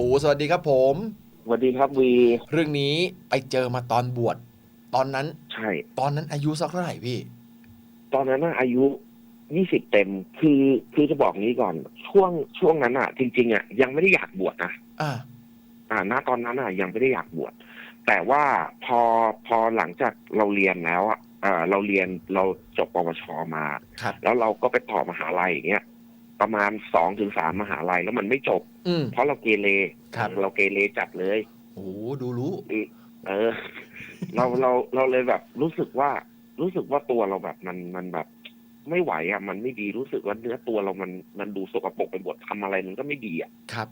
ปูสวัสดีครับผมสวัสดีครับวี เรื่องนี้ไปเจอมาตอนบวชตอนนั้น ใช่ ตอนนั้นอายุสักเท่าไหร่พี่ ตอนนั้นน่ะอายุยี่สิบเต็มคือคือจะบอกนี้ก่อน ช่วงช่วงนั้นอะ จริง ๆอะยังไม่ได้อยากบวชนะอ่า อ่าณตอนนั้นอะยังไม่ได้อยากบวชแต่ว่าพอพอหลังจากเราเรียนแล้วอะเอ่อเราเรียนเราจบปวชมา ครับ แล้วเราก็ไปต่อมหาลัยอย่างเงี้ย ประมาณสองถึงสามมหาลัยแล้วมันไม่จบ อืม เพราะเราเกเรครับ เราเกเรจัดเลย โอ้ดูรู้ เออ เราเราเราเลยแบบรู้สึกว่า รู้สึกว่าตัวเราแบบมันมันแบบ ไม่ไหวอะ มันไม่ดีรู้สึกว่าเนื้อตัวเรามันมันดูสกปรกไปหมดทำอะไรมันก็ไม่ดีอะครับ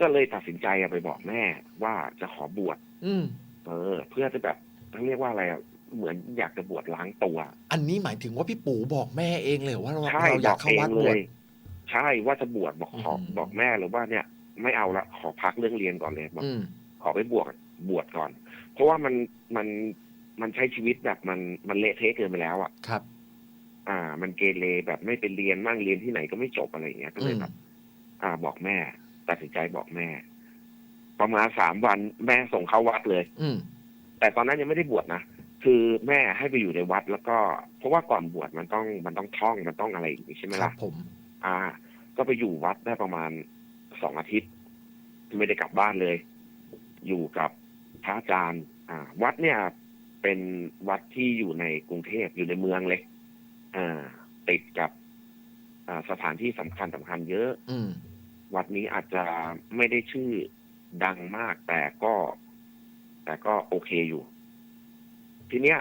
ก็เลยตัดสินใจอะไปบอกแม่ว่าจะขอบวชอืม เออ เพื่อจะแบบเขาเรียกว่าอะไรอะเหมือนอยากจะบวชล้างตัว อันนี้หมายถึงว่าพี่ปูบอกแม่เองเลยเหรอว่าเราใช่เราอบยาอกกเข้าเอวังดบเลวชย ใช่ว่าจะบวชบอกขออืม บอกแม่เลยว่าเนี่ย ไม่เอาละขอพักเรื่องเรียนก่อนเลยบอกอืม ขอไปบวชบวชก่อน เพราะว่ามันมันมันใช้ชีวิตแบบมันมันเละเทะเกินไปแล้วอะ ครับ อ่า มันเกเรแบบไม่ไปเรียนมั่งเรียนที่ไหนก็ไม่จบอะไรอย่างเงี้ยก็เลยแบบอ่า บอกแม่ ตัดสินใจบอกแม่ ประมาณสามวันแม่ส่งเข้าวัดเลย อืม แต่ตอนนั้นยังไม่ได้บวชนะ คือแม่ให้ไปอยู่ในวัดแล้วก็ เพราะว่าก่อนบวชมันต้องมันต้องท่องมันต้องอะไรอย่างงี้ใช่ไหมครัล่ะ บผม อ่า ก็ไปอยู่วัดได้ประมาณสองอาทิตย์ ไม่ได้กลับบ้านเลย อยู่กับพระอาจารย์ อ่า วัดเนี่ย เป็นวัดที่อยู่ในกรุงเทพอยู่ในเมืองเลยอ่า ติดกับอ่าสถานที่สำคัญสำคัญเยอะ อืมวัดนี้อาจจะไม่ได้ชื่อดังมาก แต่ก็ แต่ก็โอเคอยู่ ทีเนี้ย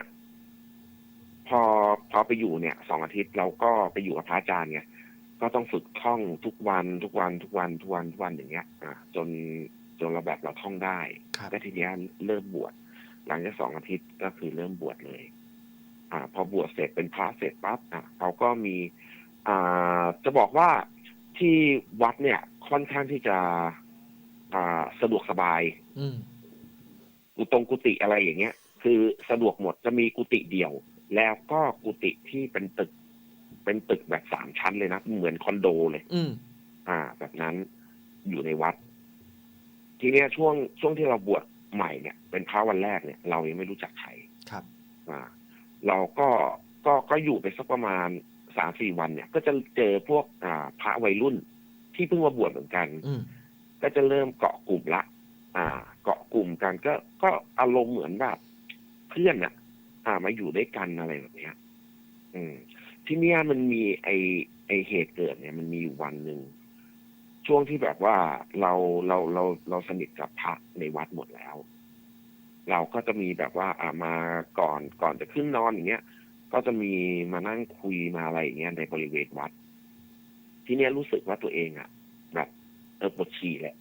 พอพอไปอยู่เนี่ยสองอาทิตย์เราก็ไปอยู่กับพระอาจารย์ไง ก็ต้องฝึกท่องทุกวันทุกวันทุกวันทุกวันทุกวันอย่างเงี้ยอะจนจนเราแบบเราท่องได้ครับก็ทีเนี้ยเริ่มบวชหลังจากสองอาทิตย์ก็คือเริ่มบวชเลย อ่า พอบวชเสร็จเป็นพระเสร็จปั๊บอะเขาก็มี อ่าจะบอกว่าที่วัดเนี่ย ค่อนข้างที่จะ อ่าสะดวกสบาย อืมกุตรงกุฏิอะไรอย่างเงี้ย คือสะดวกหมดจะมีกุฏิเดี่ยว แล้วก็กุฏิที่เป็นตึก เป็นตึกแบบสามชั้นเลยนะเหมือนคอนโดเลย อืมอ่า แบบนั้นอยู่ในวัด ทีเนี้ยช่วงช่วงที่เราบวชใหม่เนี่ย เป็นพระวันแรกเนี่ย เรายังไม่รู้จักใครครับ อ่า เราก็ก็ก็อยู่ไปสักประมาณสามสี่วันเนี่ย ก็จะเจอพวกอ่า พระวัยรุ่นที่เพิ่งมาบวชเหมือนกัน อืมก็จะเริ่มเกาะกลุ่มละ อ่า เกาะกลุ่มกันก็ก็อารมณ์เหมือนแบบเพื่อนอะอ่า มาอยู่ด้วยกันอะไรแบบเนี้ย อืม ที่เนี้ยมันมีไอไอเหตุเกิดเนี่ยมันมีอยู่วันหนึ่งช่วงที่แบบว่าเราเราเราเราสนิทกับพระในวัดหมดแล้ว เราก็จะมีแบบว่าอ่ามาก่อนก่อนจะขึ้นนอนอย่างเงี้ย ก็จะมีมานั่งคุยมาอะไรอย่างเงี้ยในบริเวณวัด ที่เนี้ยรู้สึกว่าตัวเองอะแบบ เออปวดฉี่แหละ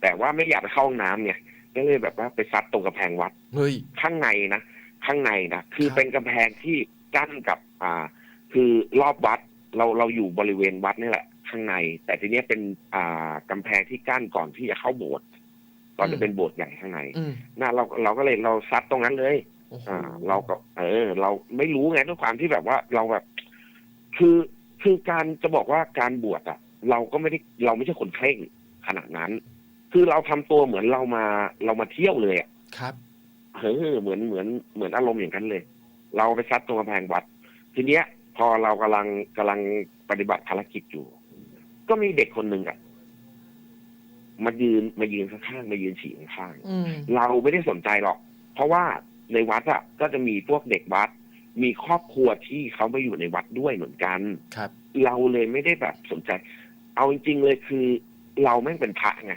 แต่ว่าไม่อยากไปเข้าห้องน้ำเนี่ยก็เลยแบบว่าไปซัดตรงกำแพงวัดเฮ้ยข้างในนะข้างในนะคือครับเป็นกำแพงที่กั้นกับ อ่า คือรอบวัดเราเราอยู่บริเวณวัดนี่แหละ ข้างใน แต่ทีเนี้ยเป็นอ่ากำแพงที่กั้นก่อนที่จะเข้าโบสถ์ก่อนจะเป็นโบสถ์ใหญ่ข้างในอืมน่าเราเราก็เลยเราซัดตรงนั้นเลย โอ้โหอ่า เราก็ เออ เราไม่รู้ไงด้วยความที่แบบว่าเราแบบ คือคือการจะบอกว่าการบวชอะเราก็ไม่ได้เราไม่ใช่คนเคร่งขนาดนั้น คือเราทำตัวเหมือนเรามาเรามาเที่ยวเลยอะครับ เออเหมือนเหมือนเหมือนอารมณ์อย่างนั้นเลย เราไปซัดตรงกำแพงวัด ทีเนี้ย พอเรากำลังกำลังปฏิบัติภารกิจอยู่ ก็มีเด็กคนหนึ่งอะมายืนมายืนข้างๆมายืนฉี่ข้างๆอืมเราไม่ได้สนใจหรอก เพราะว่าในวัดอะ ก็จะมีพวกเด็กวัด มีครอบครัวที่เขามาอยู่ในวัดด้วยเหมือนกันครับ เราเลยไม่ได้แบบสนใจ เอาจริง ๆ เลยคือ เราแม่งเป็นพระไง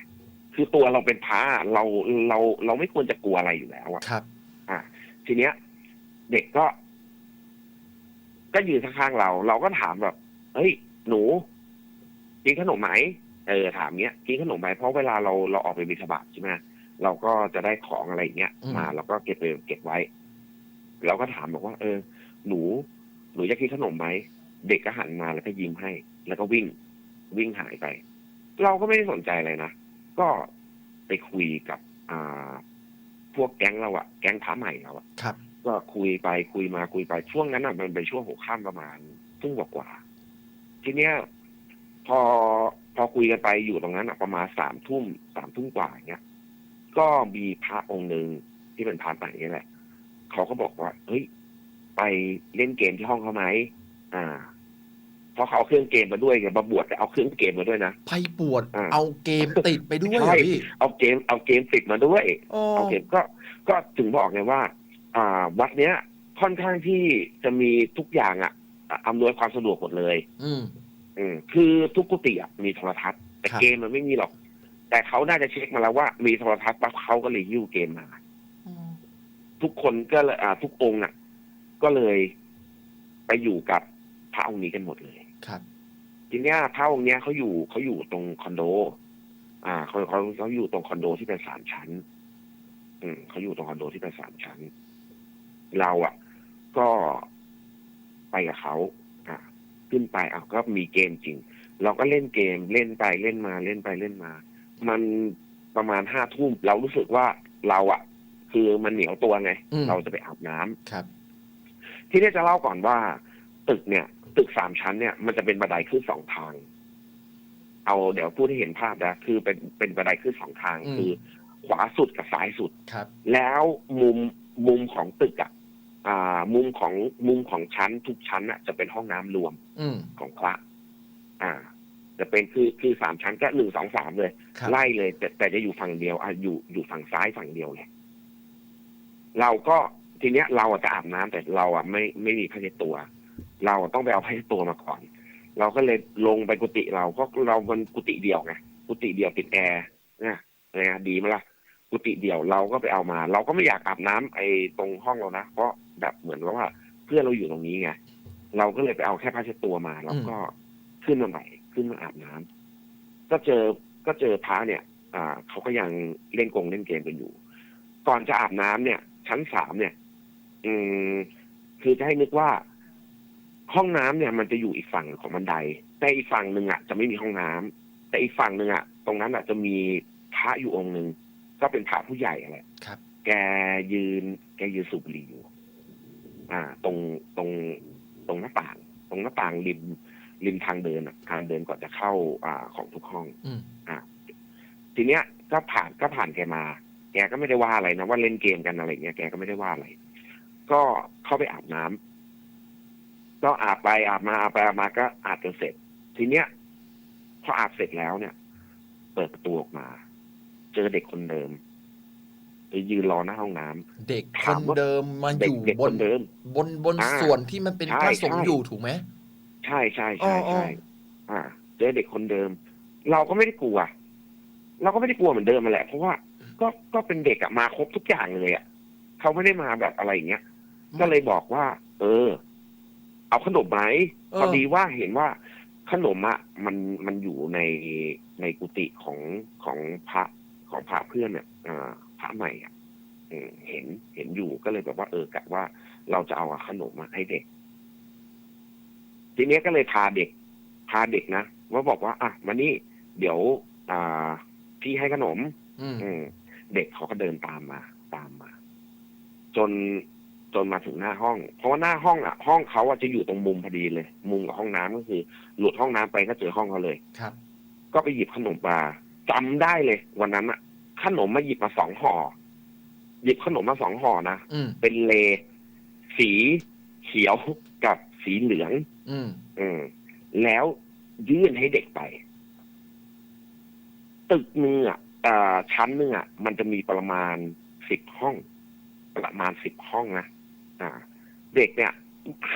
คือตัวเราเป็นพระเราเราเราไม่ควรจะกลัวอะไรอยู่แล้วอะครับ อะทีเนี้ย เด็กก็ ก็ยืนข้างๆเรา เราก็ถามแบบ เฮ้ย หนู กินขนมไหมเออถามเนี้ยกินขนมไหมเพราะเวลาเราเราออกไปบิณฑบาตใช่ไหมเราก็จะได้ของอะไรอย่างเงี้ยอืมมาเราก็เก็บไปเก็บไว้ เราก็ถามบอกว่า เออ หนู หนูจะกินขนมไหมเด็กก็หันมาแล้วก็ยิ้มให้ แล้วก็วิ่ง วิ่งหายไป เราก็ไม่ได้สนใจอะไรนะก็ไปคุยกับ อ่า พวกแก๊งเราอะแก๊งพระใหม่เราอะครับ ก็คุยไปคุยมาคุยไปช่วงนั้นอะมันเป็นช่วงหัวค่ำประมาณทุ่งกว่าๆทีเนี้ย พอพอคุยกันไปอยู่ตรงนั้นอะประมาณสามทุ่มสามทุ่มกว่าอย่างเงี้ยก็มีพระองค์หนึ่งที่เป็นพระใหม่นี่แหละเขาก็บอกว่าเฮ้ยไปเล่นเกมที่ห้องเขาไหมอ่าเพราะเขาเอาเครื่องเกมมาด้วยไงมาบวชแต่เอาเครื่องเกมมาด้วยนะไปบวชอ่าเอาเกมติดไปด้วยเหรใช่อพี่เอาเกมเอาเกมติดมาด้วยอ๋อโอเคก็ก็ถึงบอกไงว่า อ่า วัดเนี้ย ค่อนข้างที่จะมีทุกอย่างอะอะอำนวยความสะดวกหมดเลย อืม อืม คือทุกกุฏิอะมีโทรทัศน์ แต่ครับ เกมมันไม่มีหรอก แต่เขาน่าจะเช็คมาแล้วว่ามีโทรทัศน์ปั๊บเขาก็เลยยิ้วเกมมาทุกคนก็เลยอ่า ทุกองค์อะ ก็เลยไปอยู่กับพระองค์นี้กันหมดเลย ครับ ทีเนี้ยพระองค์เนี้ยเขาอยู่เขาอยู่ตรงคอนโด อ่าเขาเขาเขาอยู่ตรงคอนโดที่เป็นสามชั้น อืมเขาอยู่ตรงคอนโดที่เป็นสามชั้น เราอะ ก็ไปกับเขาอ่าขึ้นไปอะก็มีเกมจริง เราก็เล่นเกมเล่นไปเล่นมาเล่นไปเล่นมา มันประมาณห้าทุ่มเรารู้สึกว่าเราอะ คือมันเหนียวตัวไง อืม เราจะไปอาบน้ำครับ ที่นี่จะเล่าก่อนว่า ตึกเนี่ย ตึกสามชั้นเนี่ยมันจะเป็นบันไดขึ้นสองทาง เอาเดี๋ยวพูดให้เห็นภาพนะคือเป็นเป็นบันไดขึ้นสองทาง อืม คือ ขวาสุดกับซ้ายสุด ครับ แล้วมุมมุมของตึกอะอ่า มุมของมุมของชั้นทุกชั้นอะจะเป็นห้องน้ำรวม อืมของพระอ่า จะเป็นคือคือสามชั้นก็หนึ่งสองสามเลยครับไล่เลยแต่แต่จะอยู่ฝั่งเดียวอะอยู่อยู่ฝั่งซ้ายฝั่งเดียวเลยเราก็ทีเนี้ยเราอะจะอาบน้ำแต่เราอะไม่ไม่มีผ้าเช็ดตัว เราต้องไปเอาผ้าเช็ดตัวมาก่อน เราก็เลยลงไปกุฏิเราก็เรามันกุฏิเดียวไงกุฏิเดียวติดแอร์เนี่ยนะดีไหมล่ะ กุฏิเดียวเราก็ไปเอามา เราก็ไม่อยากอาบน้ำไอ้ตรงห้องเรานะเพราะแบบเหมือนกับว่า เพื่อนเราอยู่ตรงนี้ไงเราก็เลยไปเอาแค่ผ้าเช็ดตัวมาแล้วก็ขึ้นมาใหม่ขึ้นมาอาบน้ำก็เจอก็เจอพระเนี่ย อ่าเขาก็ยังเล่นกงเล่นเกมกันอยู่ ก่อนจะอาบน้ำเนี่ย ชั้นสามเนี่ย อืมคือจะให้นึกว่า ห้องน้ำเนี่ย มันจะอยู่อีกฝั่งของบันได แต่อีกฝั่งหนึ่งอะจะไม่มีห้องน้ำแต่อีกฝั่งหนึ่งอะตรงนั้นอะจะมีพระอยู่องค์หนึ่ง ก็เป็นพระผู้ใหญ่อะไรครับ แกยืน แกยืนสูบบุหรี่อยู่ อ่า ตรงตรงตรงหน้าต่าง ตรงหน้าต่างริมริมทางเดินอะทางเดินก่อนจะเข้า อ่า ของทุกห้องอืมทีเนี้ยก็ผ่านก็ผ่านแกมา แกก็ไม่ได้ว่าอะไรนะว่าเล่นเกมกันอะไรเงี้ยแกก็ไม่ได้ว่าอะไร ก็เข้าไปอาบน้ำก็อาบไปอาบมาอาบไปอาบมาก็อาบจนเสร็จ ทีเนี้ยพออาบเสร็จแล้วเนี่ย เปิดประตูออกมา เจอเด็กคนเดิม ไปยืนรอหน้าห้องน้ำ เด็กคถามนว่า เดิมมาอเด็กยู่เด็กบคนนเดิม บนบนอ่าส่วนที่มันเป็นใช่พระสงฆ์ใช่ อยู่ถูกไหม ใช่ใช่อ๋ใช่ออ๋อ ใช่อ่า เจอเด็กคนเดิม เราก็ไม่ได้กลัว เราก็ไม่ได้กลัวเหมือนเดิมมาแหละ เพราะว่าก็ก็เป็นเด็กอะมาครบทุกอย่างเลยอะเขาไม่ได้มาแบบอะไรอย่างเงี้ย ก็เลยบอกว่า เออ เอาขนมไหมเออ พอดีว่าเห็นว่าขนมอะมันมันอยู่ในในกุฏิของของพระ ของพระเพื่อนเนี่ยอ่าพระใหม่อะอืมเห็นเห็นอยู่ก็เลยแบบว่าเออกะว่าเราจะเอาขนมมาให้เด็ก ทีเนี้ยก็เลยพาเด็ก พาเด็กนะว่าบอกว่า อะมานี่เดี๋ยว อ่า พี่ให้ขนมอืมอืมเด็กเขาก็เดินตามมา ตามมา จนจนมาถึงหน้าห้อง เพราะว่าหน้าห้องอะ ห้องเขาอะจะอยู่ตรงมุมพอดีเลย มุมกับห้องน้ำก็คือ หลุดห้องน้ำไปก็เจอห้องเขาเลยครับ ก็ไปหยิบขนมมา จำได้เลย วันนั้นอะขนมมาหยิบมาสองห่อ หยิบขนมมาสองห่อนะอืมเป็นเล สีเขียวกับสีเหลือง อืมอืม แล้วยื่นให้เด็กไป ตึกหนึงอะอ่าชั้นหนึงอะ มันจะมีประมาณสิบห้อง ประมาณสิบห้องนะอ่า เด็กเนี่ย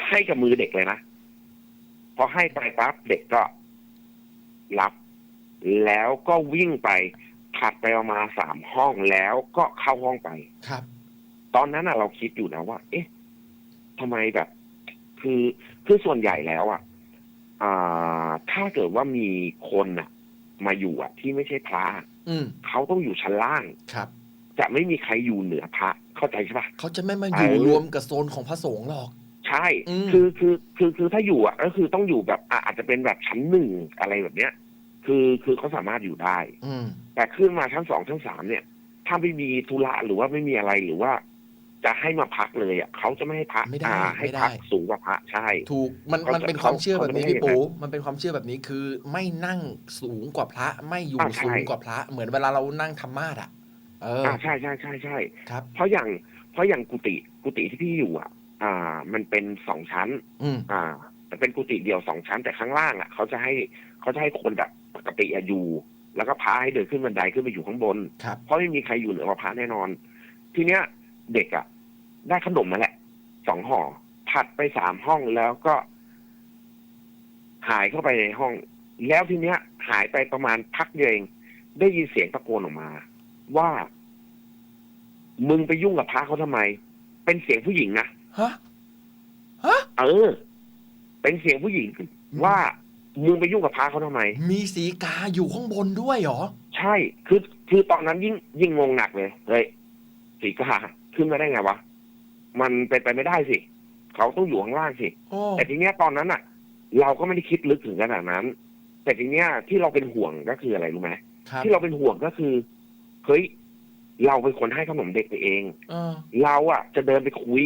ให้กับมือเด็กเลยนะพอให้ไปปั๊บเด็กก็รับ แล้วก็วิ่งไปถัดไปประมาณสามห้องแล้วก็เข้าห้องไป ครับ ตอนนั้นน่ะเราคิดอยู่นะว่า เอ๊ะทำไมแบบ คือคือส่วนใหญ่แล้วอะอ่าถ้าเกิดว่ามีคนน่ะ มาอยู่อะ ที่ไม่ใช่พระอืมเขาต้องอยู่ชั้นล่างครับ จะไม่มีใครอยู่เหนือพระเข้าใจใช่ปะเขาจะไม่มาอยู่เออรวมกับโซนของพระสงฆ์หรอก ใช่อืมคือคือคือคือถ้าอยู่อะก็คือต้องอยู่แบบอะอาจจะเป็นแบบชั้นหนึ่งอะไรแบบเนี้ย คือคือเขาสามารถอยู่ได้ อืม แต่ขึ้นมาชั้นสองชั้นสามเนี่ย ถ้าไม่มีธุระหรือว่าไม่มีอะไรหรือว่า จะให้มาพักเลยอะเขาจะไม่ให้พักไม่ได้อ่าให้ไม่ได้ พักสูงกว่าพระใช่ ถูกมันเขามันจะเป็นความเชื่อแบบนี้เขาจะไม่พี่ให้ปูมันเป็นความเชื่อแบบนี้คือไม่นั่งสูงกว่าพระ ไม่อยู่อ่าใช่ สูงกว่าพระ เหมือนเวลาเรานั่งธรรมาสอะ เอออ่าใช่ใช่ใช่ใช่ครับ เพราะอย่างเพราะอย่างกุฏิกุฏิที่พี่อยู่อะ อ่า มันเป็นสองชั้น อืม อ่าแต่เป็นกุฏิเดียวสองชั้นแต่ข้างล่างอะเขาจะให้เขาจะให้คนแบบป กติอะอยู่ แล้วก็พาให้เดินขึ้นบันไดขึ้นไปอยู่ข้างบน ครับ เพราะไม่มีใครอยู่เหนือกว่าพระแน่นอน ทีเนี้ย เด็กอะได้ขนมมาแหละสองห่อผัดไปสามห้องแล้วก็ หายเข้าไปในห้อง แล้วทีเนี้ย หายไปประมาณพักเดียวเอง ได้ยินเสียงตะโกนออกมา ว่า มึงไปยุ่งกับพระเขาทำไม เป็นเสียงผู้หญิงนะ ฮะ ฮะ เออ เป็นเสียงผู้หญิงว่า มึงไปยุ่งกับพระเขาทำไม มีสีกาอยู่ข้างบนด้วยเหรอ ใช่ คือคือตอนนั้นยิ่งยิ่งงงหนักเลย เฮ้ยสีกาขึ้นมาได้ไงวะ มันเป็นไปไม่ได้สิ เขาต้องอยู่ข้างล่างสิ โอ้แต่ทีเนี้ยตอนนั้นอะ เราก็ไม่ได้คิดลึกถึงขนาดนั้น แต่ทีเนี้ยที่เราเป็นห่วงก็คืออะไรรู้ไหมครับที่เราเป็นห่วงก็คือเฮ้ยเราเป็นคนให้ขนมเด็กไปเอง เออเราอะจะเดินไปคุย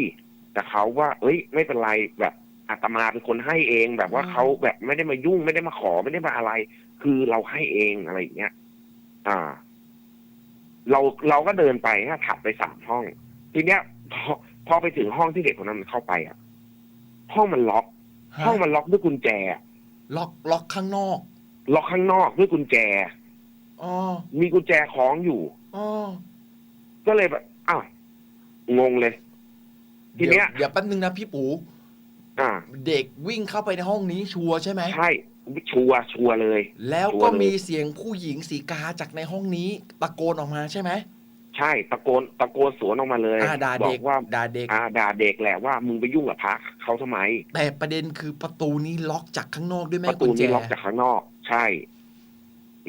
แต่เขาว่า เอ้ย ไม่เป็นไรแบบ อาตมาเป็นคนให้เองแบบว่าอืมเขาแบบไม่ได้มายุ่งไม่ได้มาขอไม่ได้มาอะไร คือเราให้เองอะไรอย่างเงี้ย อ่า เราเราก็เดินไปฮะถัดไปสามห้อง ทีเนี้ยพอพอไปถึงห้องที่เด็กคนนั้นมันเข้าไปอะ ห้องมันล็อกฮะห้องมันล็อกด้วยกุญแจ ล็อกล็อกข้างนอก ล็อกข้างนอกด้วยกุญแจอ๋อมีกุญแจคล้องอยู่อ๋อก็เลยแบบอ้าวงงเลย ทีเนี้ยดี๋วเดี๋ยวแป๊บนึงนะพี่ปู อ่าเด็กวิ่งเข้าไปในห้องนี้ชัวร์ใช่ไหมใช่ชัวร์ชัวร์เลย แล้วชัวก็ร์เลยมีเสียงผู้หญิงสีกาจากในห้องนี้ตะโกนออกมาใช่ไหมใช่ตะโกนตะโกนสวนออกมาเลยอ่าด่าบเด็อกกว่าด่าเด็กอ่าด่าเด็กแหละว่ามึงไปยุ่งกับพระเขาทำไม แต่ประเด็นคือประตูนี้ล็อกจากข้างนอกด้วยปแม่ระกุตูญแจนี้ล็อกจากข้างนอก ใช่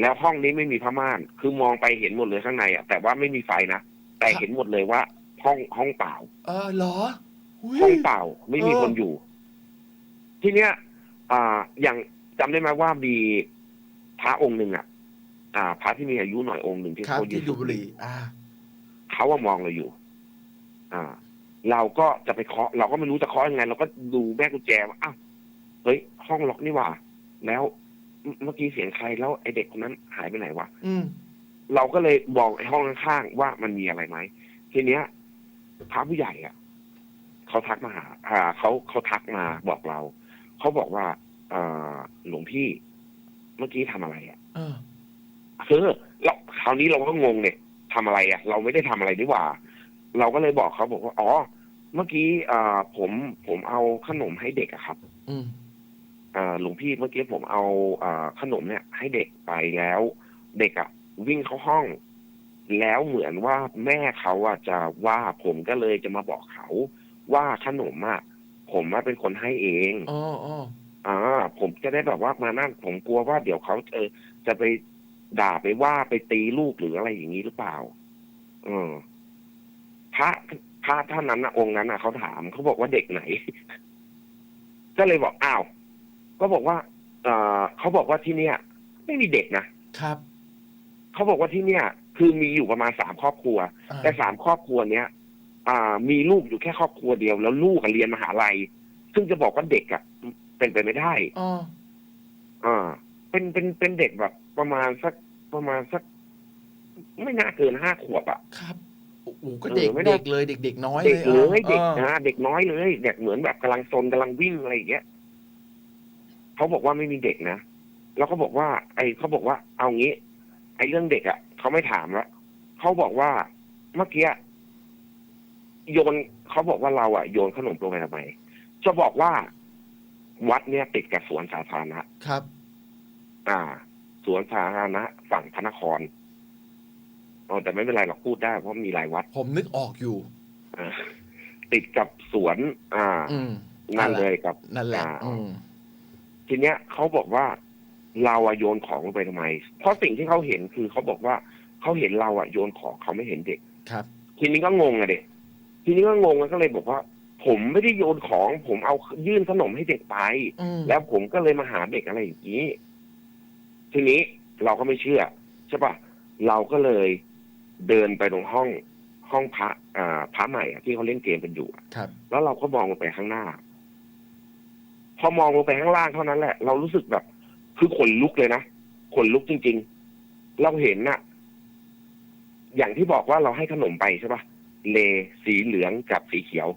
แล้วห้องนี้ไม่มีผ้าม่าน คือมองไปเห็นหมดเลยข้างในอะแต่ว่าไม่มีไฟนะแต่เห็นหมดเลยว่า ห้องห้องเปล่า เออเหรอหุ้ยห้องเปล่า ไม่มีเออคนอยู่ ทีเนี้ยอ่าอย่างจำได้ไหมว่ามีพระองค์หนึ่งอะ อ่า พระที่มีอายุหน่อยองค์หนึ่งที่ครับเขายืที่นดูดบุหรี่อ่าเขาว่ามองเราอยู่ อ่า เราก็จะไปเคาะ เราก็ไม่รู้จะเคาะยังไง เราก็ดูแม่กุญแจว่าอ้าวเฮ้ย ห้องล็อกนี่หว่า แล้วเมื่อเมื่อกี้เสียงใครแล้วไอเด็กคนนั้นหายไปไหนวะอืมเราก็เลยบอกไอ้ห้องข้างๆว่ามันมีอะไรไหมทีเนี้ยพระผู้ใหญ่อะเขาทักมาหาอ่าเขาเขาทักมาบอกเรา เขาบอกว่าเออหลวงพี่ เมื่อกี้ทำอะไรอะเออเออเราคราวนี้เราก็งงเนี่ยทำอะไรอะ เราไม่ได้ทำอะไรดีกว่า เราก็เลยบอกเขาบอกว่าอ๋อเมื่อกี้อ่าผมผมเอาขนมให้เด็กอะครับ อืมอ่าหลวงพี่เมื่อกี้ผมเอาอ่าขนมเนี่ย ให้เด็กไปแล้ว เด็กอะวิ่งเข้าห้อง แล้วเหมือนว่าแม่เขาอะจะว่าผมก็เลยจะมาบอกเขาว่าขนมอะ ผมอะเป็นคนให้เองอ๋ออ๋ออ่า ผมจะได้แบบว่ามานั่นผมกลัวว่าเดี๋ยวเขาเออจะไปด่าไปว่าไปตีลูกหรืออะไรอย่างนี้หรือเปล่าเออพระพระท่านนั้นนะองค์นั้นนะเขาถามเขาบอกว่าเด็กไหน ก็เลยบอกอ้าว ก็บอกว่าเออเขาบอกว่าที่เนี่ย ไม่มีเด็กนะครับเขาบอกว่าที่เนี่ย คือมีอยู่ประมาณสามครอบครัวอ่าแต่สามครอบครัวเนี้ย อ่า มีลูกอยู่แค่ครอบครัวเดียว แล้วลูกอะเรียนมหาลัย ซึ่งจะบอกว่าเด็กอะเป็นไปไม่ได้อ๋ออ่า เป็นเป็นเป็นเด็กแบบ ประมาณสักประมาณสัก ไม่น่าเกินห้าขวบอะครับโอ้โหก็เออเด็กไม่ได้เด็กเลย เด็กเด็กน้อยเด็กเลยออเด็กออนะเด็กน้อยเลยเด็กเหมือนแบบกำลังซนกำลังวิ่งอะไรอย่างเงี้ยเขาบอกว่าไม่มีเด็กนะแล้วเขาบอกว่า ไอ้เขาบอกว่า เอางี้ ไอ้เรื่องเด็กอะเขาไม่ถามละเขาบอกว่าเมื่อกี้ โยนเขาบอกว่าเราอะโยนขนมลงไปทำไมจะบอกว่าวัดเนี่ยติดกับสวนสาธารณะครับ อ่า สวนสาธารณะฝั่งพระนครอ๋อแต่ไม่เป็นไรหรอกพูดได้เพราะมีหลายวัด ผมนึกออกอยู่อ่าติดกับสวน อ่าอืมนั่นเลยกับนั่นแหละอ่าอืมทีเนี้ยเขาบอกว่าเราอะโยนของลงไปทำไม เพราะสิ่งที่เขาเห็นคือเขาบอกว่าเขาเห็นเราอะโยนของเขาไม่เห็นเด็ก ครับ ทีนี้ก็งงอะเด็ก ทีนี้ก็งงแล้วก็เลยบอกว่า ผมไม่ได้โยนของผมเอายื่นขนมให้เด็กไป อืมแล้วผมก็เลยมาหาเด็กอะไรอย่างนี้ ทีนี้เราก็ไม่เชื่อใช่ปะเราก็เลยเดินไปตรงห้องหห้องพระอ่าพระใหม่อะที่เขาเล่นเกมกันอยู่อะครับ แล้วเราก็มองลงไปข้างหน้า พอมองลงไปข้างล่างเท่านั้นแหละ เรารู้สึกแบบ คือขนลุกเลยนะขนลุกจริง ๆ เราเห็นน่ะ อย่างที่บอกว่าเราให้ขนมไปใช่ปะ เลสีเหลืองกับสีเขียว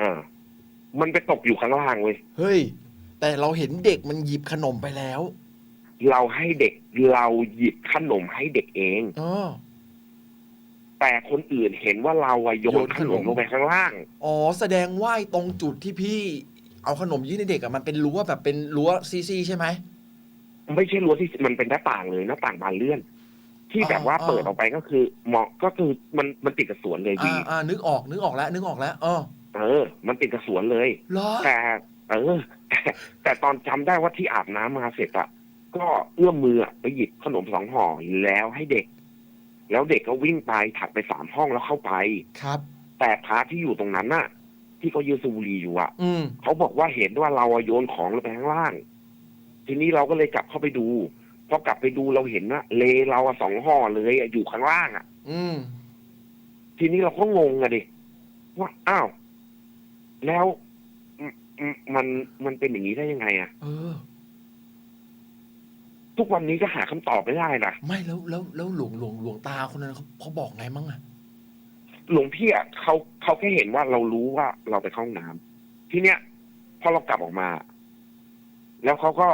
อ่า มันไปตกอยู่ข้างล่างเว้ยเฮ้ย แต่เราเห็นเด็กมันหยิบขนมไปแล้วเราให้เด็กเราหยิบขนมให้เด็กเอง อ๋อแต่คนอื่นเห็นว่าเราอะโยโยนนขขนนมมลงไปข้างล่าง อ๋อ แสดงว่าไอ้ตรงจุดที่พี่ เอาขนมยื่นให้เด็กอะมันเป็นรั้วแบบเป็นรั้วซีซีใช่ไหมไม่ใช่รั้วที่มันเป็นหน้าต่างเลยหน้าต่างบานเลื่อน ที่อ่าแบบว่าอ่าเปิดออกไปก็คือมองก็คือมันมันติดกับสวนเลยพี่อ่าอ่านึกออกนึกออกแล้วนึกออกแล้วเออเออ มันติดกับสวนเลยเหรอแต่เออแต่แต่ตอนจำได้ว่าที่อาบน้ำมาเสร็จอะก็เอื้อมมืออะไปหยิบขนมสองห่อแล้วให้เด็ก แล้วเด็กก็วิ่งไปถัดไปสามห้องแล้วเข้าไปครับ แต่พระที่อยู่ตรงนั้นน่ะ ที่เขายืนสูบบุหรี่อยู่อะอืมเขาบอกว่าเห็นว่าเราอะโยนของลงไปข้างล่าง ทีนี้เราก็เลยกลับเข้าไปดู พอกลับไปดูเราเห็นว่าเลเราอะสองห่อเลยอะอยู่ข้างล่างอะอืม ทีนี้เราก็งงอะดิว่าอ้าว แล้วอืมอืมมันมันเป็นอย่างนี้ได้ยังไงอะเออ ทุกวันนี้ก็หาคำตอบไม่ได้นะไม่แล้วแล้วแล้วหลวงหลวงหลวงตาคนนั้นเขาเขาบอกไงมั่งอะหลวงพี่อะเขาเขาแค่เห็นว่าเรารู้ว่าเราไปเข้าห้องน้ำทีเนี้ยพอเรากลับออกมา แล้วเขาก็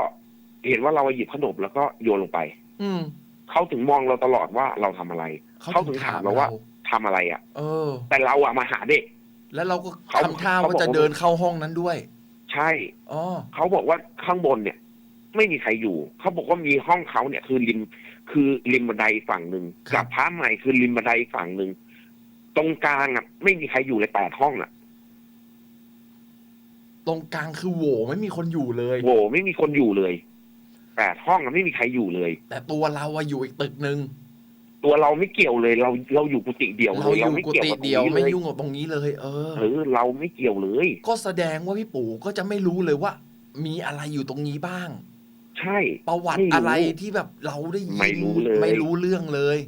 เห็นว่าเราหยิบขนมแล้วก็โยนลงไป อืมเขาถึงมองเราตลอดว่าเราทำอะไร เขาถึงถามเราว่าทำอะไรอะเออ แต่เราอะมาหาเด็ก แล้วเราก็เขาทำท่าเขาว่าบอกจะว่า เดินเข้าห้องนั้นด้วยใช่ อ๋อเขาบอกว่าข้างบนเนี่ย ไม่มีใครอยู่ เขาบอกว่ามีห้องเขาเนี่ย คือริมคือริมบันไดฝั่งหนึ่งครับกับพระใหม่คือริมบันไดฝั่งหนึ่งตรงกลางอะไม่มีใครอยู่เลยแปดห้องอะตรงกลางคือโหวไม่มีคนอยู่เลย โหไม่มีคนอยู่เลย แปดห้องอะไม่มีใครอยู่เลย แต่ตัวเราอะอยู่อีกตึกหนึ่งตัวเราไม่เกี่ยวเลย เราเราอยู่กุฏิเดียวเลเรายอยู่ไม่กุเกี่ยวฏิกับตรงเดียวนี้เลไม่ยยุ่งกับตรงนี้เลย เออ เออเราไม่เกี่ยวเลย ก็แสดงว่าพี่ปู่ก็จะไม่รู้เลยว่า มีอะไรอยู่ตรงนี้บ้าง ใช่ ประวัติไม่รู้อะไรที่แบบเราได้ยินไม่รู้เลย ไม่รู้เรื่องเลย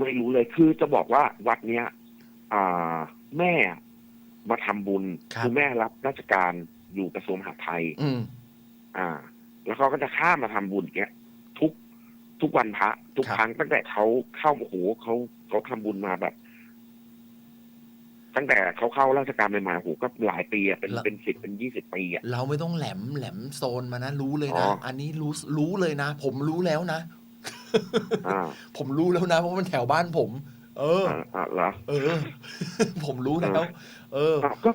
ไม่รู้เลยคือจะบอกว่าวัดเนี้ย อ่า แม่มาทำบุญครับ อแม่รับราชการอยู่กระทรวงมหาดไทย อืม อ่า แล้วเขาก็จะข้ามมาทำบุญเนี้ย ทุกทุกวันพระทุกครับครั้งตั้งแต่เขาเข้าโอ้โหเขาเขาทำบุญมาแบบ ตั้งแต่เขาเข้าราชการใหม่ๆโอ้โหก็หลายปีอะเป็นเป็นสิบเป็นยี่สิบปีอะเราไม่ต้องแหลมแหลมโซนมานะรู้เลยอ๋นะออันนี้รู้รู้เลยนะผมรู้แล้วนะอ่าผมรู้แล้วนะเพราะมันแถวบ้านผม เอออ่าอ่าเหรอเออ ผมรู้แล้วเอออะก็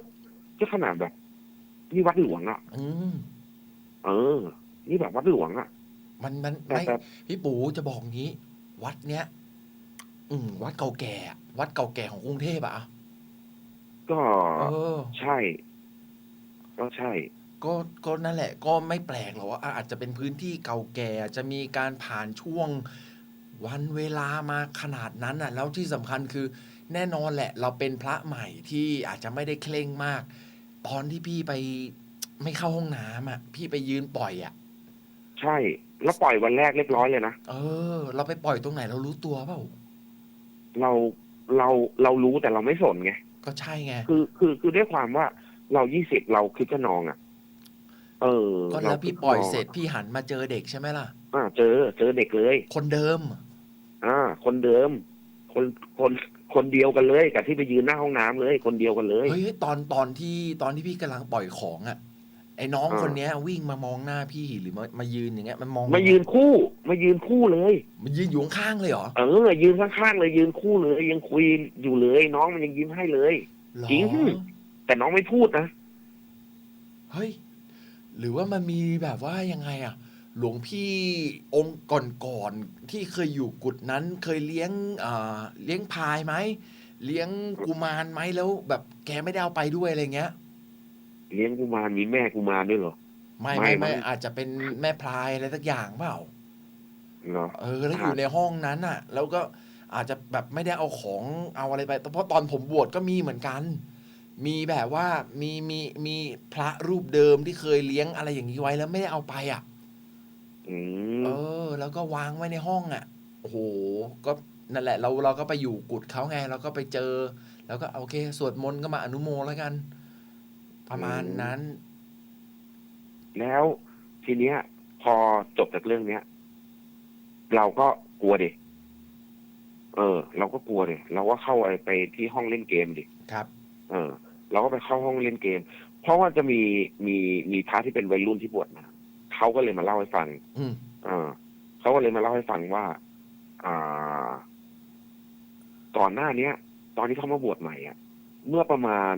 ก็ขนาดแบบนี่วัดหลวงอะอืมเออ นี่แบบวัดหลวงอะ มันมันแต่ไม่แต่ พี่ปู่จะบอกงี้ วัดเนี้ย อืม วัดเก่าแก่อะวัดเก่าแก่ของกรุงเทพอะก็เออ ใช่ ก็ใช่ ก็ก็นั่นแหละ ก็ไม่แปลกหรอกว่าอะอาจจะเป็นพื้นที่เก่าแก่จะมีการผ่านช่วงวันเวลามาขนาดนั้นอะ แล้วที่สำคัญคือ แน่นอนแหละ เราเป็นพระใหม่ที่อาจจะไม่ได้เคร่งมาก ตอนที่พี่ไปไม่เข้าห้องน้ำอะ พี่ไปยืนปล่อยอะ ใช่ แล้วปล่อยวันแรกเรียบร้อยเลยนะ เออ เราไปปล่อยตรงไหนเรารู้ตัวเปล่า เราเราเรารู้แต่เราไม่สนไง ก็ใช่ไง คือคือคือด้วยความว่าเรายี่สิบเราคึกขนองอะ เออก็แล้วพี่าคึกขนงปล่อยเสร็จพี่หันมาเจอเด็กใช่ไหมล่ะ อ่า เจอ เจอเด็กเลย คนเดิม อ่า คนเดิม คนคนคนเดียวกันเลยกับที่ไปยืนหน้าห้องน้ำเลย คนเดียวกันเลยเฮ้ยเฮ้ยตอนตอนที่ตอนที่พี่กำลังปล่อยของอะ ไอ้น้องอ่า คนเนี้ย วิ่งมามองหน้าพี่หรือมามายืนอย่างเงี้ยมันมองมายืนคู่ มายืนคู่เลย มันยืนอยู่ข้างๆเลยเหรอเออ ยืนข้างๆเลยยืนคู่เลยยังคุยอยู่เลย น้องมันยังยิ้มให้เลย หรอจริง แต่น้องไม่พูดนะ เฮ้ย หรือว่ามันมีแบบว่ายังไงอะหลวงพี่องค์ก่อนๆที่เคยอยู่กุฏนั้น เคยเลี้ยงอ่าเลี้ยงพายไหมเลี้ยงกุมารไหมแล้ว แบบแกไม่ได้เอาไปด้วยอะไรเงี้ย เลี้ยงกุมารมีแม่กุมารด้วยเหรอ ไม่ไม่ไม่มั้ไม่งอาจจะเป็นแม่พลายอะไรสักอย่างเปล่าเหรอเออแล้วอยู่ในห้องนั้นอะ แล้วก็อาจจะแบบไม่ได้เอาของเอาอะไรไปแต่เพราะตอนผมบวชก็มีเหมือนกัน มีแบบว่ามีมีมีพระรูปเดิมที่เคยเลี้ยงอะไรอย่างนี้ไว้แล้วไม่ได้เอาไปอะอืเอมอแล้วก็วางไว้ในห้องอะโอ้โหก็นั่นแหละ เราเราก็ไปอยู่กุดเขาไงเราก็ไปเจอ แล้วก็โอเค สวดมนต์ก็มาอนุโมแล้วกัน ประมาณนั้น แล้วทีเนี้ย พอจบจากเรื่องเนี้ย เราก็กลัวดิเออ เราก็กลัวดิเราก็เข้าไปไปที่ห้องเล่นเกมดิครับ เออ เราก็ไปเข้าห้องเล่นเกม เพราะว่าจะมีมีมีพระที่เป็นวัยรุ่นที่บวชมาเขาก็เลยมาเล่าให้ฟังอืมเออเขาก็เลยมาเล่าให้ฟังว่า อ่า ก่อนหน้าเนี้ย ตอนที่เขามาบวชใหม่อะ เมื่อประมาณ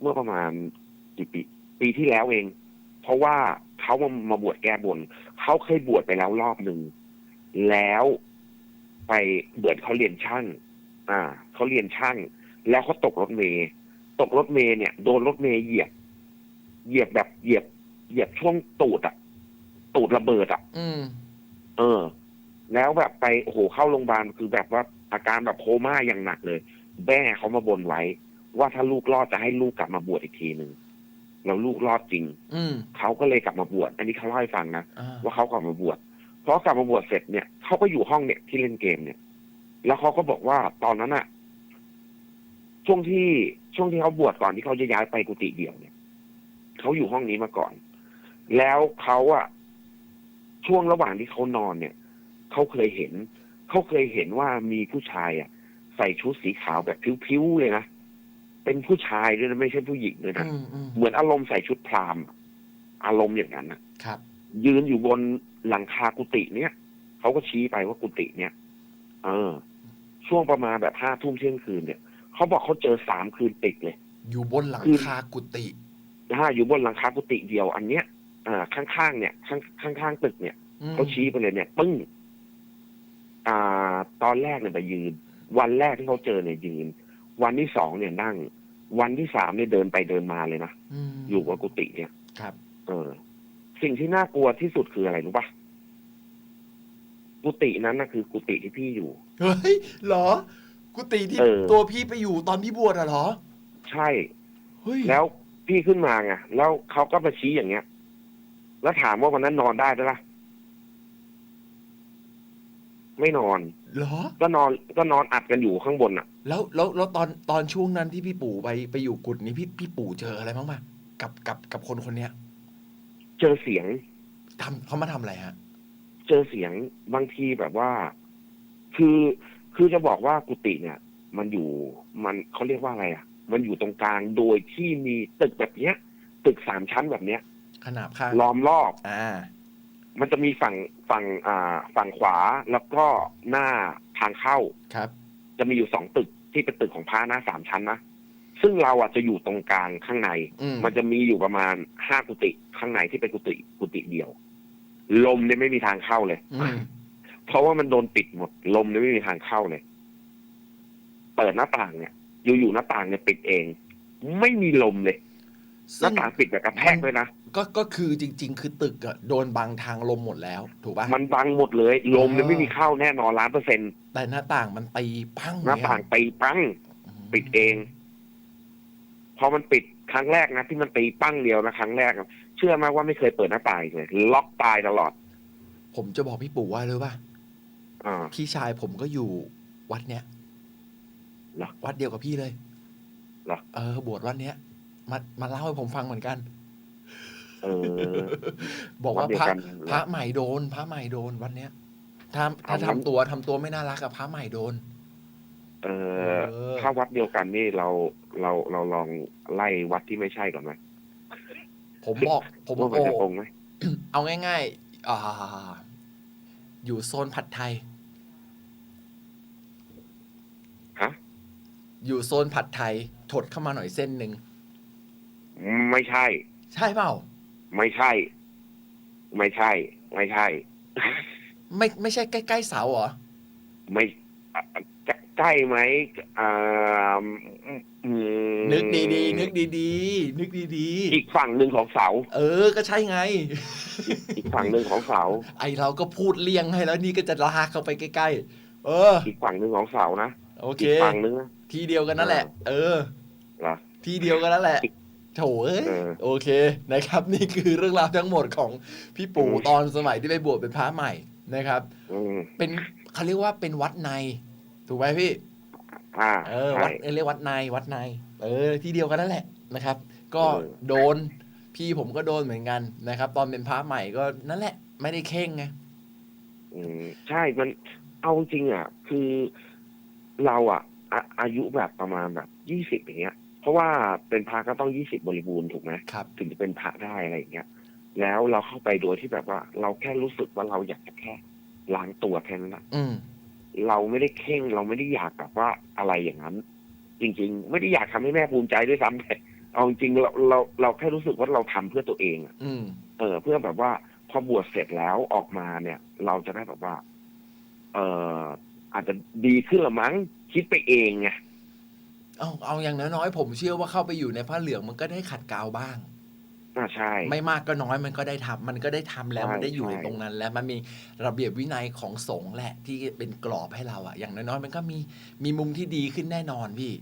เมื่อประมาณกี่ปีปีที่แล้วเอง เพราะว่าเขามามาบวชแก้บนเขาเคยบวชไปแล้วรอบหนึ่งแล้วไปเบิดเขาเรียนช่าง อ่าเขาเรียนช่าง แล้วเขาตกรถเมย์ตกรถเมย์เนี่ยโดนรถเมย์เหยียบ เหยียบแบบเหยียบ เหยียบช่วงตูดอะตูดระเบิดอะอืม เออ แล้วแบบไปโอ้โหเข้าโรงพยาบาลคือแบบว่าอาการแบบโคม่าอย่างหนักเลยแม่เขามาบนไว้ ว่าถ้าลูกรอดจะให้ลูกกลับมาบวชอีกทีหนึ่งแล้วลูกรอดจริง อืม เขาก็เลยกลับมาบวชอันนี้เขาเล่าให้ฟังนะอ่า ว่าเขากลับมาบวชพอกลับมาบวชเสร็จเนี่ยเขาก็อยู่ห้องเนี่ยที่เล่นเกมเนี่ย แล้วเขาก็บอกว่าตอนนั้นอะช่วงที่ช่วงที่เขาบวชก่อนที่เขาจะย้ายไปกุฏิเดี่ยวเนี่ยเขาอยู่ห้องนี้มาก่อน แล้วเขาอะช่วงระหว่างที่เขานอนเนี่ยเขาเคยเห็นเขาเคยเห็นว่ามีผู้ชายอะใส่ชุดสีขาวแบบพิ้วๆเลยนะ เป็นผู้ชายด้วยนะไม่ใช่ผู้หญิงเลยนะอืมอืมเหมือนอารมณ์ใส่ชุดพราหมณ์อะอารมณ์อย่างนั้นนะครับ ยืนอยู่บนหลังคากุฏิเนี่ยเขาก็ชี้ไปว่ากุฏิเนี่ย เออ ช่วงประมาณแบบห้าทุ่มเที่ยงคืนเนี่ยเขาบอกเขาเจอสามคืนติดเลย อยู่บนหลังคือคากุฏินะฮะอยู่บนหลังคากุฏิเดียวอันเนี้ยอ่าข้างๆเนี่ย ข้างข้างๆตึกเนี่ยอืมเขาชี้ไปเลยเนี่ยปึ้งอ่า ตอนแรกเนี่ยไปยืน วันแรกที่เขาเจอเนี่ยยืน วันที่สองเนี่ยนั่ง วันที่สามเนี่ยเดินไปเดินมาเลยนะมอยู่บนกุฏิเนี่ย ครับ เออ สิ่งที่น่ากลัวที่สุดคืออะไรรู้ปะกุฏินั้นนะคือกุฏิที่พี่อยู่เฮ้ยเหรอ กุฏิที่เออตัวพี่ไปอยู่ตอนพี่บวชอะเหรอ ใช่เฮ้ยแล้วพี่ขึ้นมาไงแล้วเขาก็มาชี้อย่างเงี้ย แล้วถามว่าวันนั้นนอนได้ไหมล่ะ ไม่นอน เหรอ ก็นอนก็นอนอัดกันอยู่ข้างบนอะ แล้วแล้วแล้วตอนตอนช่วงนั้นที่พี่ปู่ไปไปอยู่กุฏนี้พี่พี่ปู่เจออะไรบ้างปะกับกับกับคนคนเนี้ยเจอเสียง ทำเขามาทำอะไรฮะ เจอเสียงบางทีแบบว่า คือคือจะบอกว่ากุฏิเนี่ย มันอยู่มันเขาเรียกว่าอะไรอะ มันอยู่ตรงกลางโดยที่มีตึกแบบเนี้ย ตึกสามชั้นแบบเนี้ยขนาบข้างล้อมรอบ อ่า มันจะมีฝั่งฝั่งอ่าฝั่งขวาแล้วก็หน้าทางเข้า ครับ จะมีอยู่สองตึกที่เป็นตึกของพระนะสามชั้นนะซึ่งเราอะจะอยู่ตรงกลางข้างใน อืมมันจะมีอยู่ประมาณห้ากุฏิข้างในที่เป็นกุฏิกุฏิเดียว ลมเนี่ยไม่มีทางเข้าเลย อืมเพราะว่ามันโดนปิดหมด ลมเนี่ยไม่มีทางเข้าเลย เปิดหน้าต่างเนี่ย อยู่ๆหน้าต่างเนี่ยปิดเอง ไม่มีลมเลย หซึ่น้าง ต่างปิดแบบกระแทกด้วยนะ ก็ก็คือจริง ๆ คือตึกอะโดนบังทางลมหมดแล้ว ถูกปะมันบังหมดเลยลมเนี่ยอ๋อไม่มีเข้าแน่นอนล้านเปอร์เซ็นต์แต่หน้าต่างมันตีปั้งหน้าต่างตีปั้งอืมปิดเองพอมันปิดครั้งแรกนะที่มันตีปั้งเดียวนะครั้งแรกอะเชื่อไหมว่าไม่เคยเปิดหน้าต่างอีกเลยล็อกตายตลอด ผมจะบอกพี่ปู่ว่าเลยว่าอ่าพี่ชายผมก็อยู่วัดเนี้ยเหรอวัดเดียวกับพี่เลยเหรอเออบวชวัดเนี้ยมามาเล่าให้ผมฟังเหมือนกัน เออ บอกว่าวัดเดียพระกันพระใหม่โดน พระใหม่โดนวันเนี้ยถ้าถ้าเอางั้นทำตัวทำตัวไม่น่ารักกับพระใหม่โดน เออเออ ถ้าวัดเดียวกันนี่เราเราเราลองไล่วัดที่ไม่ใช่ก่อนไหมผมบอก ผมว่ามันโอ้จะตรงไหมเอาง่ายๆอ่าอยู่โซนผัดไทย ฮะ อยู่โซนผัดไทยถดเข้ามาหน่อยเส้นหนึ่ง ไม่ใช่ ใช่เปล่า ไม่ใช่ ไม่ใช่ ไม่ใช่ ไม่ไม่ใช่ใกล้ๆเสาเหรอไม่อะใกล้ใกล้ไหมอ่าอืมนึกดีๆนึกดีๆนึกดีอีกฝั่งหนึ่งของเสาๆเออ ก็ใช่ไง อีกฝั่งหนึ่งของเสา ไอเราก็พูดเลี่ยงให้แล้วนี่ก็จะลากเข้าไปใกล้ๆเออ อีกฝั่งหนึ่งของเสานะโอเคอีกฝั่งหนึงนะทีเดียวกันนั่นแหละ เออเหรอทีเดียวกันนั่นแหละ โถเอ้ยเออโอเคนะครับ นี่คือเรื่องราวทั้งหมดของพี่ปู่อืมตอนสมัยที่ไปบวชเป็นพระใหม่นะครับอืมเป็นเขาเรียกว่าเป็นวัดใน ถูกไหมพี่อ่าเออใช่วัดเออเรียกวัดในวัดใน เออ ที่เดียวกันนั่นแหละนะครับ ก็เออโดนพี่ผมก็โดนเหมือนกันนะครับ ตอนเป็นพระใหม่ก็นั่นแหละ ไม่ได้เข่งไงอืมใช่มันเอาจริงอะ คือเราอะอะอายุแบบประมาณแบบยี่สิบอย่างเงี้ย เพราะว่าเป็นพระก็ต้องยี่สิบบริบูรณ์ถูกไหมครับถึงจะเป็นพระได้อะไรอย่างเงี้ยแล้วเราเข้าไปโดยที่แบบว่า เราแค่รู้สึกว่าเราอยากจะแค่ล้างตัวแค่นั้นแหละอืมเราไม่ได้เข่งเราไม่ได้อยากแบบว่าอะไรอย่างนั้น จริง ๆ ไม่ได้อยากทำให้แม่ภูมิใจด้วยซ้ำแต่เอาจริงๆเราเราเราแค่รู้สึกว่าเราทำเพื่อตัวเองอะอืมเออ เพื่อแบบว่าพอบวชเสร็จแล้วออกมาเนี่ย เราจะได้แบบว่า เอออาจจะดีขึ้นละมั้งคิดไปเองไง เอาเอาอย่างน้อยๆผมเชื่อว่าเข้าไปอยู่ในผ้าเหลืองมันก็ได้ขัดเกลาบ้าง อ่าใช่ ไม่มากก็น้อยมันก็ได้ทำมันก็ได้ทำแล้วใช่มันได้อยู่ในใช่ตรงนั้น แล้วมันมีระเบียบวินัยของสงฆ์แหละ ที่เป็นกรอบให้เราอะอย่างน้อยๆมันก็มีมีมุมที่ดีขึ้นแน่นอนพี่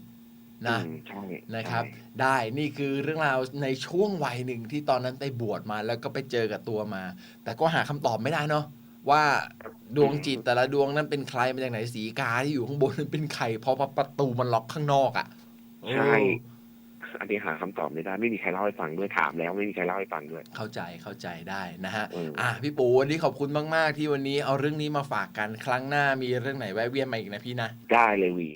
นะ อืมใช่นะครับใช่ได้นี่คือเรื่องราวในช่วงวัยหนึ่งที่ตอนนั้นไปบวชมาแล้วก็ไปเจอกับตัวมา แต่ก็หาคำตอบไม่ได้เนาะ ว่าดวงจิตแต่ละดวงนั้นเป็นใครมาจากไหนสีกาที่อยู่ข้างบนนั้นเป็นใครเพราะประตูมันล็อกข้างนอกอะ่ะใช่เอออันนี้หาคำตอบไม่ได้ไม่มีใครเล่าให้ฟังด้วยถามแล้วไม่มีใครเล่าให้ฟังด้วย เข้าใจเข้าใจได้นะฮะอืมอะพี่ปูวันนี้ขอบคุณมาก ๆ ที่วันนี้เอาเรื่องนี้มาฝากกันครั้งหน้ามีเรื่องไหนแวะเวียนมาอีกนะพี่นะ ได้เลยวี